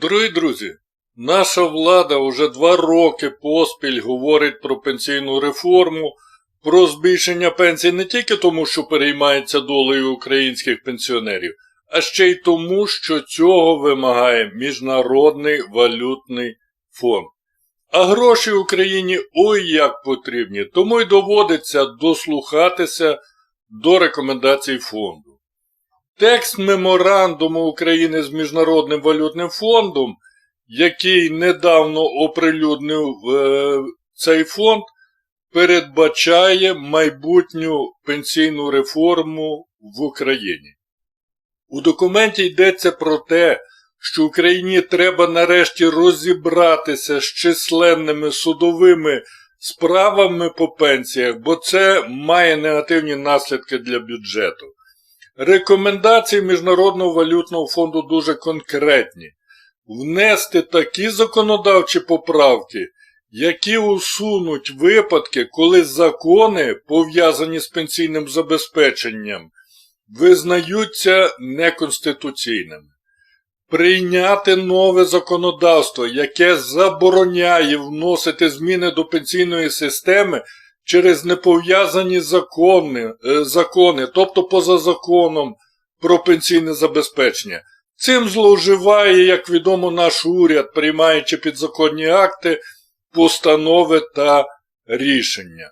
Дорогі друзі, наша влада вже два роки поспіль говорить про пенсійну реформу, про збільшення пенсій не тільки тому, що переймається долею українських пенсіонерів, а ще й тому, що цього вимагає Міжнародний валютний фонд. А гроші Україні ой як потрібні, тому й доводиться дослухатися до рекомендацій фонду. Текст меморандуму України з Міжнародним валютним фондом, який недавно оприлюднив е, цей фонд, передбачає майбутню пенсійну реформу в Україні. У документі йдеться про те, що Україні треба нарешті розібратися з численними судовими справами по пенсіях, бо це має негативні наслідки для бюджету. Рекомендації Міжнародного валютного фонду дуже конкретні. Внести такі законодавчі поправки, які усунуть випадки, коли закони, пов'язані з пенсійним забезпеченням, визнаються неконституційними. Прийняти нове законодавство, яке забороняє вносити зміни до пенсійної системи через непов'язані закони, е, закони, тобто поза законом про пенсійне забезпечення. Цим зловживає, як відомо, наш уряд, приймаючи підзаконні акти, постанови та рішення.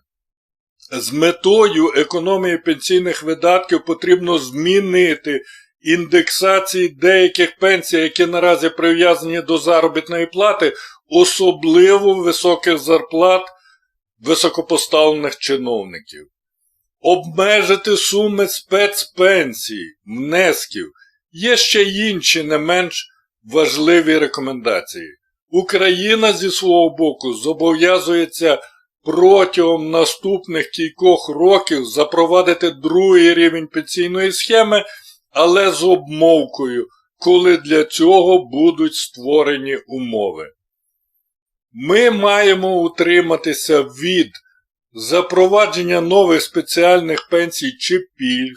З метою економії пенсійних видатків потрібно змінити індексації деяких пенсій, які наразі прив'язані до заробітної плати, особливо високих зарплат високопоставлених чиновників. Обмежити суми спецпенсій, внесків. Є ще інші не менш важливі рекомендації. Україна зі свого боку зобов'язується протягом наступних кількох років запровадити другий рівень пенсійної схеми, але з обмовкою, коли для цього будуть створені умови. Ми маємо утриматися від запровадження нових спеціальних пенсій чи пільг,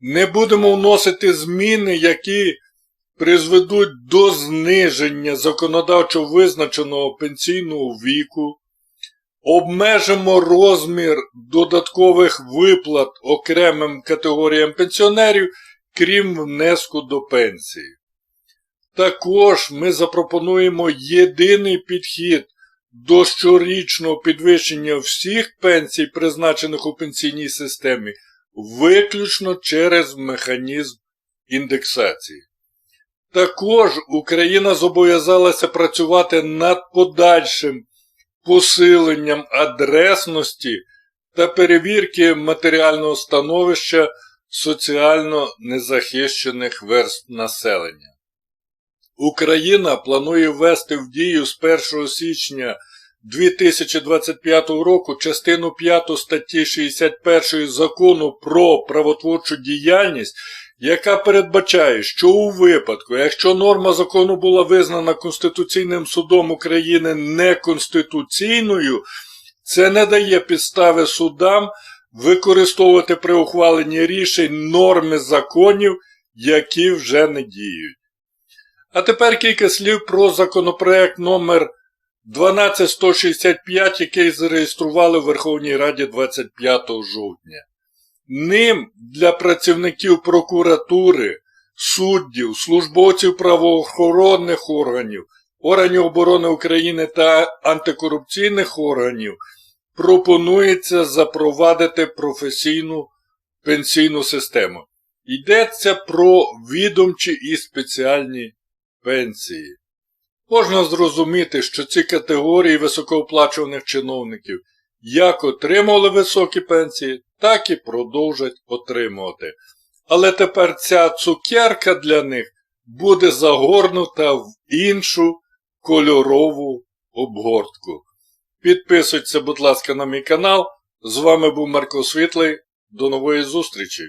не будемо вносити зміни, які призведуть до зниження законодавчо визначеного пенсійного віку, обмежимо розмір додаткових виплат окремим категоріям пенсіонерів, крім внеску до пенсії. Також ми запропонуємо єдиний підхід до щорічного підвищення всіх пенсій, призначених у пенсійній системі, виключно через механізм індексації. Також Україна зобов'язалася працювати над подальшим посиленням адресності та перевірки матеріального становища соціально незахищених верств населення. Україна планує ввести в дію з 1 січня 2025 року частину 5 статті 61 закону про правотворчу діяльність, яка передбачає, що у випадку, якщо норма закону була визнана Конституційним судом України неконституційною, це не дає підстави судам використовувати при ухваленні рішень норми законів, які вже не діють. А тепер кілька слів про законопроект номер 12165, який зареєстрували в Верховній Раді 25 жовтня. Ним для працівників прокуратури, суддів, службовців правоохоронних органів, органів оборони України та антикорупційних органів пропонується запровадити професійну пенсійну систему. Йдеться про відомчі і спеціальні пенсії. Можна зрозуміти, що ці категорії високооплачуваних чиновників як отримували високі пенсії, так і продовжать отримувати. Але тепер ця цукерка для них буде загорнута в іншу кольорову обгортку. Підписуйтесь, будь ласка, на мій канал. З вами був Марко Світлий. До нової зустрічі!